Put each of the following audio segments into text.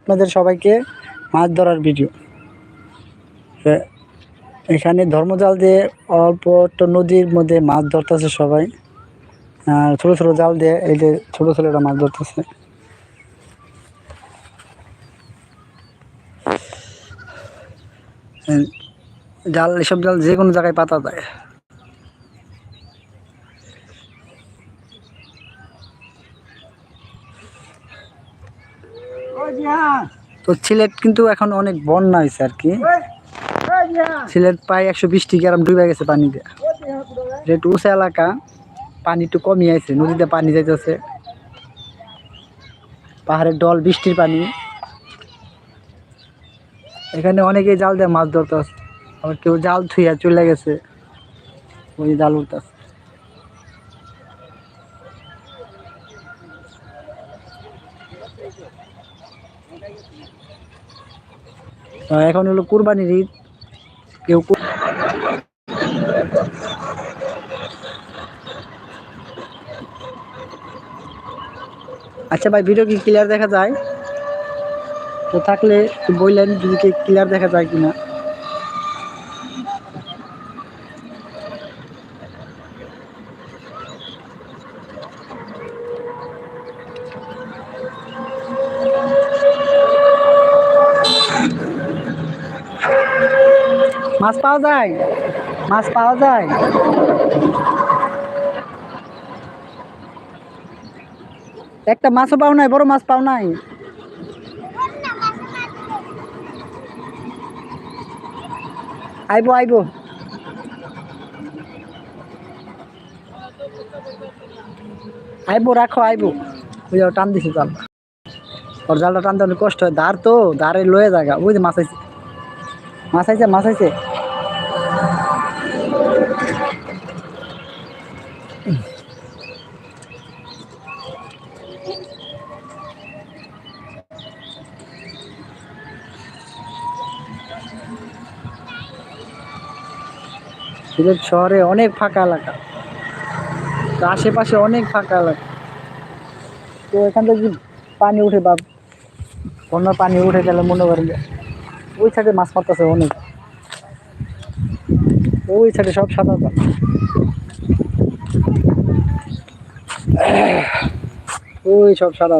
আপনাদের সবাইকে মাছ ধরার ভিডিও এখানে ধর্মজাল দিয়ে অল্প একটা নদীর মধ্যে মাছ ধরতেছে সবাই। আর ছোটো ছোটো জাল দিয়ে এই যে ছোটো ছেলেরা মাছ ধরতেছে। জাল, এসব জাল যে কোনো জায়গায় পাতা যায় তো সিলেট কিন্তু এখন অনেক বন্যা হয়েছে আর কি। সিলেট প্রায় একশো বিশটি গ্রাম ডুবে গেছে পানিতে। যেহেতু উঁচা এলাকা, পানি একটু কমিয়ে আছে নদীতে পানি যাইতেছে। পাহাড়ের ডল বৃষ্টির পানি। এখানে অনেকেই জাল দিয়ে মাছ ধরতেছে আবার কেউ জাল থুইয়া চলে গেছে, ওই জাল উঠতেছে এখন হলো কুরবানির ঈদ। কেউ আচ্ছা ভাই ভিডিও কি ক্লিয়ার দেখা যায়? তো থাকলে বললেন, যদি ক্লিয়ার দেখা যায় কিনা মাছ পাওয়া যায়? মাছ পাওয়া যায়? একটা মাছও পাও নাই, বড় মাছ পাও নাই? আইবো আইবো। আইবো, রাখো, আইবো। ওই টান দিছে জাল। ওর জালটা টানতে অনেক কষ্ট হয়। ধার তো, ধারে লয়ে জায়গা। যে মাছ আইছে। মাছ আইছে মাছ আইছে। সিলেট শহরে অনেক ফাঁকা এলাকা। তো আশেপাশে অনেক ফাঁকা এলাকা। তো এখান থেকে পানি উঠে বা বন্যার পানি উঠে গেলে মনে করেন ওই সাইডে মাছ মারতেছে অনেক। ওই সাইডে সব সাদা জাল। ওই সব সাদা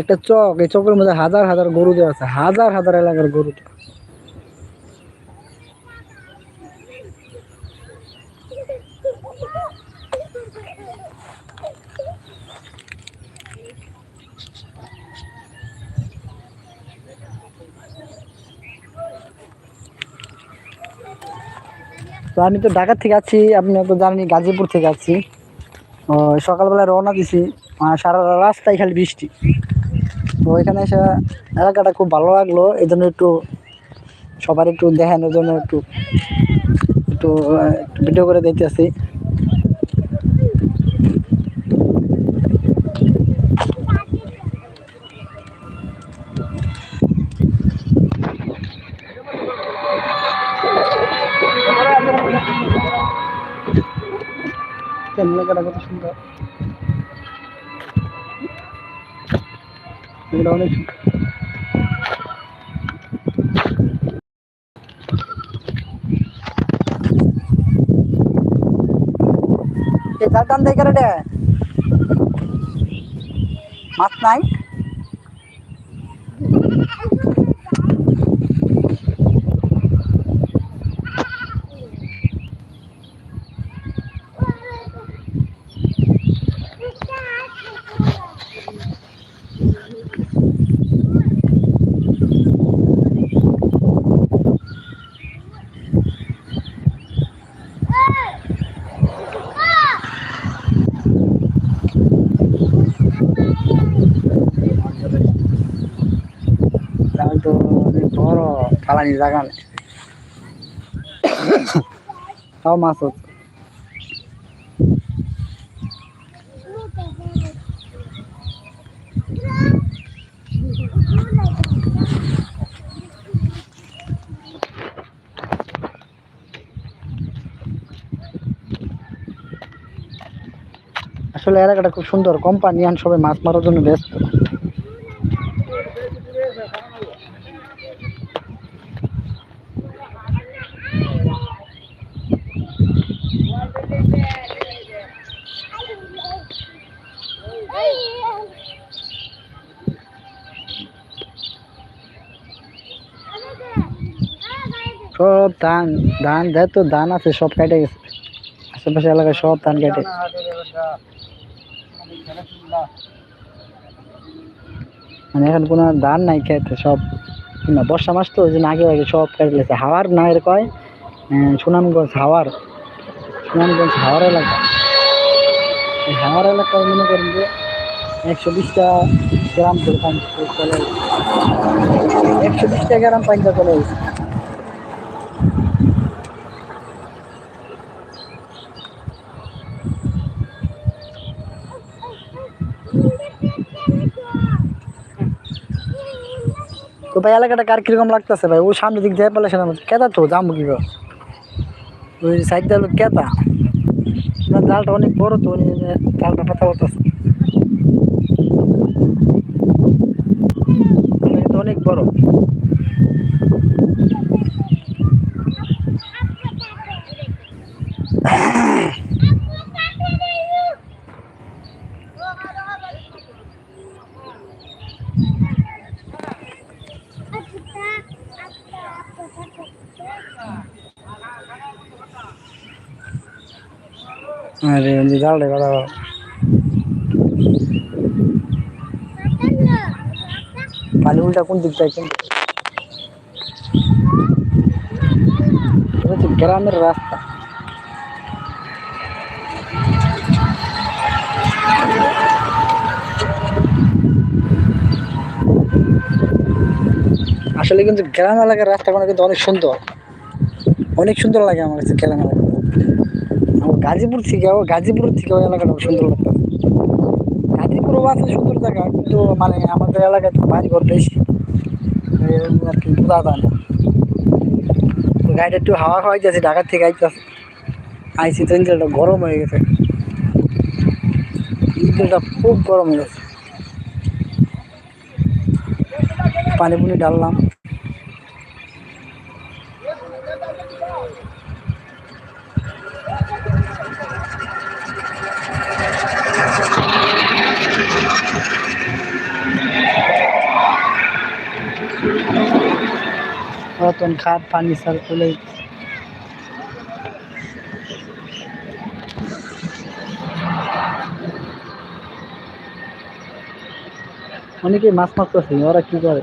একটা চক, এই চকের মধ্যে হাজার হাজার গরু দেওয়া আছে, হাজার হাজার এলাকার গরু। তো আমি তো ঢাকা থেকে আছি, আপনি তো জানেন গাজীপুর থেকে আছি সকালবেলা রওনা দিছি সারা রাস্তায় খালি বৃষ্টি এখানে এসে এলাকাটা খুব ভালো লাগল। এই জন্য একটু সবার একটু দেখানোর জন্য একটু একটু ভিডিও করে দেখতেছি এলাকাটা কত সুন্দর। এগুলো অনেক জাল টান দেয় কেন রে মাছ নাই জাল তো অনেক বড় নেই তাও মাছ হচ্ছে। আসলে এলাকাটা খুব সুন্দর। কোম্পানি আন সবাই মাছ মারার জন্য ব্যস্ত সব ধান ধান দেয় তো ধান আছে, সব কেটে গেছে। আশেপাশে এলাকায় সব ধান কেটে। মানে এখন কোনো ধান নাই খেতে, সব। না, বর্ষা মাস তো, ওই জন্য আগে আগে সব কেটে গেছে। হাওয়ার না এর কয়? সুনামগঞ্জ হাওয়ার। সুনামগঞ্জ হাওয়ার এলাকা। হাওয়ার এলাকায় মনে করেন যে একশো বিশটা গ্রাম ধরে পানি চলে একশো বিশটা গ্রাম পানিটা চলে গেছে। ভাই, এলাকাটা কার কীরকম লাগতেছে ভাই? ওই সামনের দিক দিয়ে পেলে সেটা কেতা তো যাব কি ওই সাইডটা দিয়ে কেতা। জালটা অনেক বড় তো জালটা পাতা বলতেছে অনেক বড়। আরে ওই জালটা কথা পানি উল্টা কোন দিক থেকে এটা হচ্ছে গ্রামের রাস্তা। আসলে কিন্তু গ্রাম এলাকার রাস্তাগুলো কিন্তু অনেক সুন্দর। অনেক সুন্দর লাগে আমার কাছে গ্রাম এলাকা। গাজীপুর থেকেও গাজীপুর থেকেও এলাকাটা সুন্দর লাগতো গাজীপুরও আছে সুন্দর জায়গা, কিন্তু মানে আমাদের এলাকায় তো বাড়ি ঘর বেশি আর কি বোঝা গাড়িটা একটু হাওয়া খাওয়াই যাচ্ছে ঢাকার থেকে আইতেছে। আইসি তো ইঞ্জিনটা গরম হয়ে গেছে। ইঞ্জিনটা খুব গরম হয়ে গেছে। পানি পুনি ডাললাম রতন খাট ফার্নিচার খুলে অনেকে মাছ মারতেছে ওরা কি করে?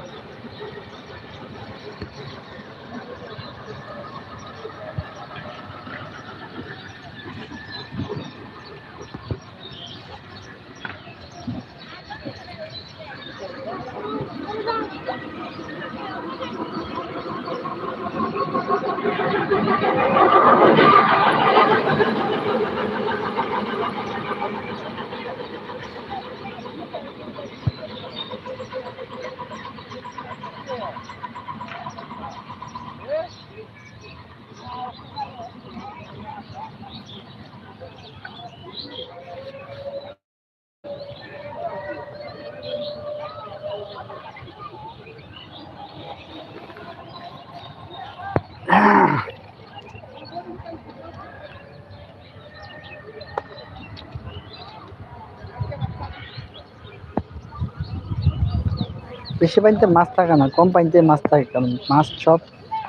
বেশি পানিতে মাছ থাকে না, কম পানিতে মাছ থাকে, কারণ মাছ সব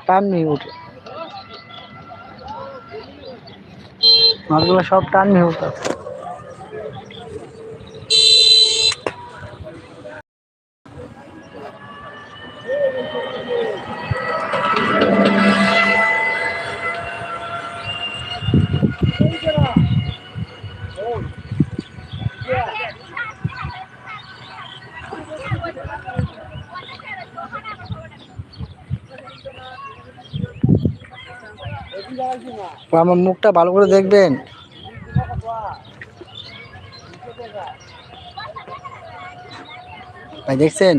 টান ওঠে মাছগুলো সব টান নিয়ে ওঠে আমার মুখটা ভালো করে দেখবেন। ভাই দেখছেন?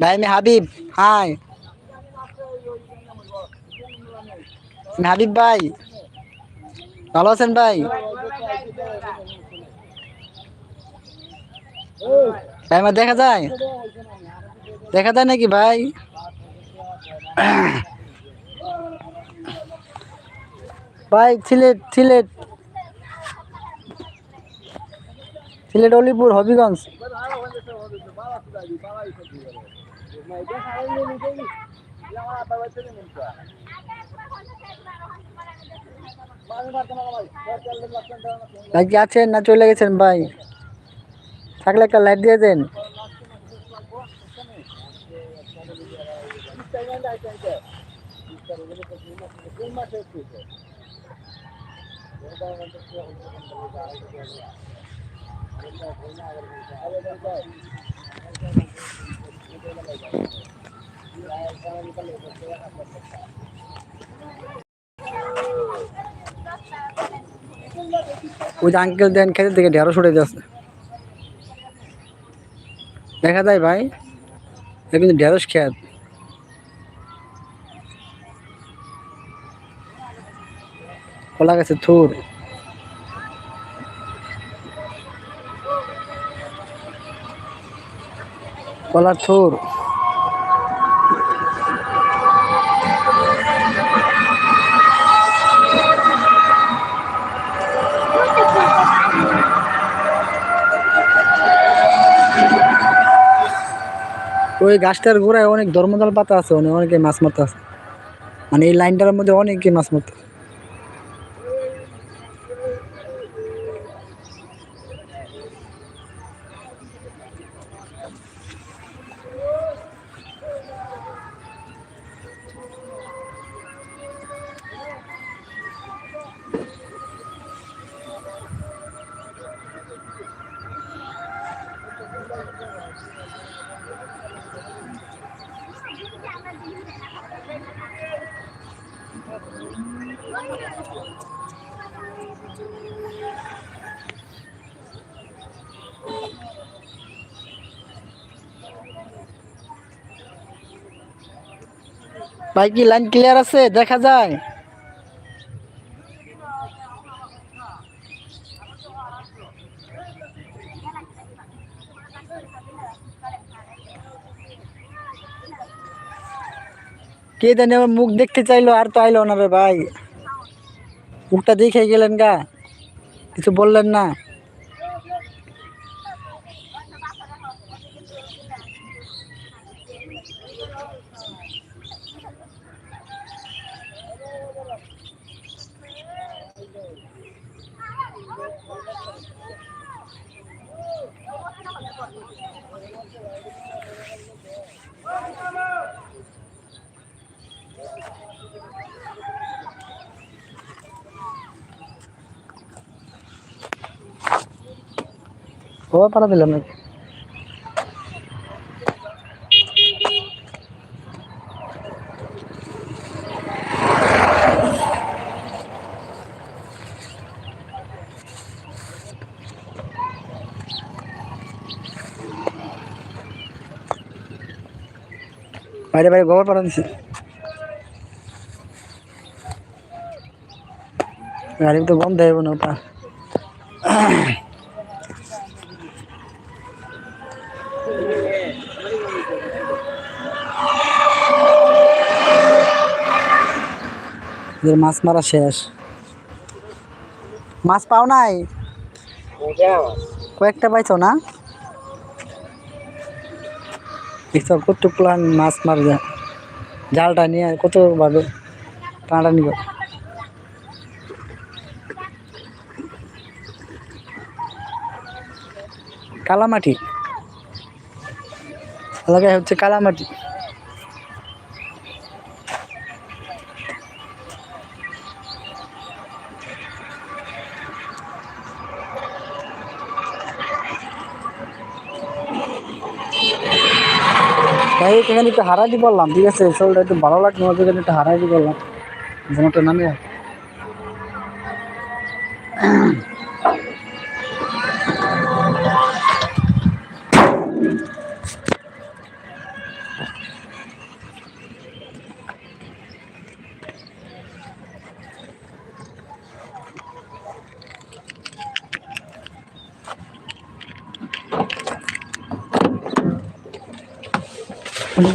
ভাই আমি হাবিব হাই আমি হাবিব ভাই। ভালো আছেন ভাই? ভাই দেখা যায়? দেখা যায় নাকি ভাই? ভাই, সিলেট সিলেট। সিলেট অলিপুর, হবিগঞ্জ। ভাই কি আছেন না চলে গেছেন ভাই? থাকলে একটা লাইট দিয়ে দেন। ওই যে আঙ্কেল দেন খেতে থেকে ঢেঁড়স উঠে যাচ্ছে দেখা যায় ভাই কিন্তু ঢেঁড়স খেত। কলা গাছে থুর। কলার থুর। ওই গাছটার গোড়ায় অনেক ধর্মদল পাতা আছে, অনেক অনেকে মাছ মারতে আছে মানে এই লাইনটার মধ্যে অনেকে মাছ মারতে ভাই কি লাইন ক্লিয়ার আছে? দেখা যায়। কে জানি আমার মুখ দেখতে চাইলো, আর তো আইলো না রে ভাই। মুখটা দেখে গেলেন গা। কিছু বললেন না। ও পারা দিলাম নাকি? বাইরে বাইরে গোবর পাড়া দিছি। গাড়ি তো গন্ধ হইব না, ওটা। এদের মাছ মারা শেষ। মাছ পাও নাই? কয়েকটা পাইছো না? কত প্লান মাছ মার জালটা নিয়ে কত ভাবে টানাটানি নিব কালামাটি। এলাকায় হচ্ছে কালামাটি। তাই এখানে একটু হারাই বললাম ঠিক আছে? শরীরটা একটু ভালো লাগল ওদের একটু হারাই বললাম যেন একটা নামে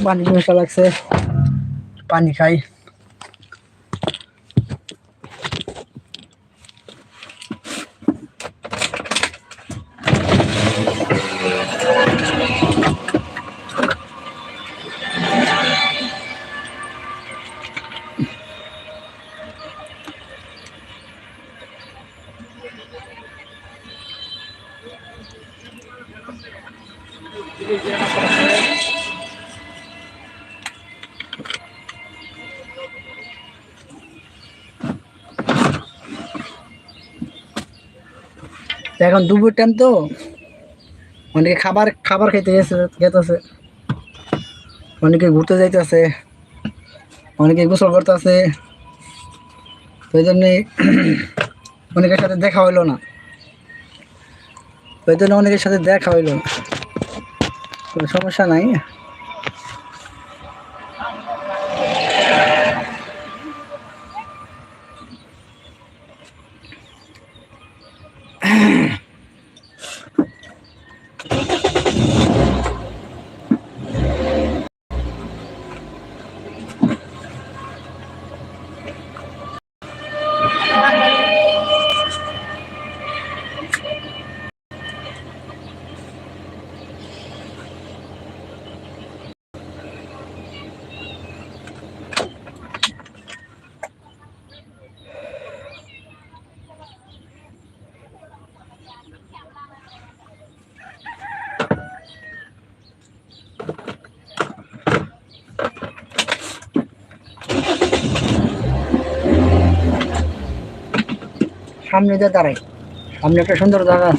পানি পিপাসা লাগছে। পানি খাই। এখন দুপুর টাইম তো। অনেকে খাবার খাবার খেতে গেছে, খেতেছে। অনেকে ঘুরতে যাইতেছে। অনেকে গোসল করতেছে। তো এই জন্যে অনেকের সাথে দেখা হইল না। এই জন্য অনেকের সাথে দেখা হইল না। কোনো সমস্যা নাই। সামনে দিয়ে দাঁড়াই। সামনে একটা সুন্দর জায়গা।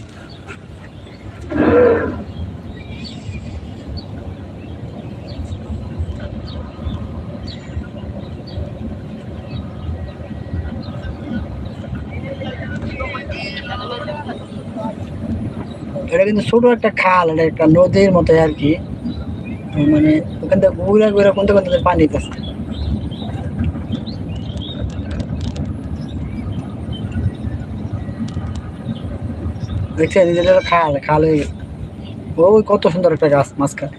এটা কিন্তু ছোট একটা খাল, এটা একটা নদীর মতো আর কি। মানে ওখান থেকে ঘুরে ঘুরে কোনটা কোনটা পানি আছে দেখছেন এই খাল খাল ওই কত সুন্দর একটা গাছ মাঝখানে।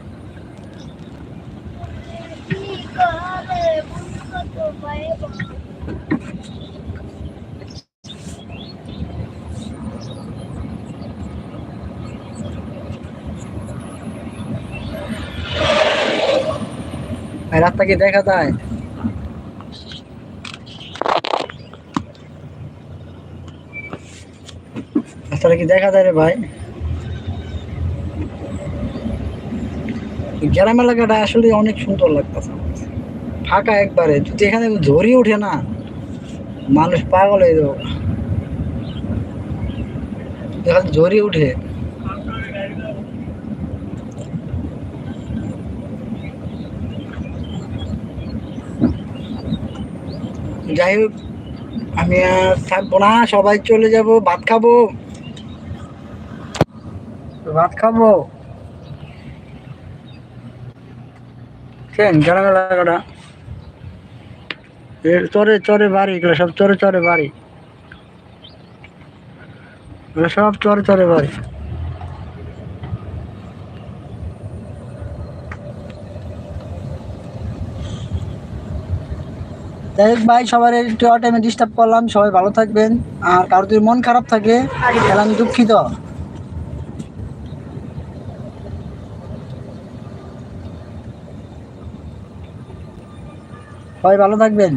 রাস্তা কি দেখা যায়? রাস্তাটা কি দেখা যায় রে ভাই? গ্রাম এলাকাটা আসলে অনেক সুন্দর লাগতেছে। ফাঁকা একবারে, যদি এখানে ঝরি ওঠে না, মানুষ পাগল হয়ে যাব। এখানে ঝরি উঠে যাই হোক, আমি আর থাকব না, সবাই চলে যাব, ভাত খাব। ভাত খাব। গ্রাম এলাকাটা চরে চরে বাড়ি, এগুলো সব চরে চরে বাড়ি। এগুলো সব চরে চরে বাড়ি। যাই হোক ভাই, সবার একটু টাইমে ডিস্টার্ব করলাম। সবাই ভালো থাকবেন। আর কারও যদি মন খারাপ থাকে, তাহলে আমি দুঃখিত। সবাই ভালো থাকবেন।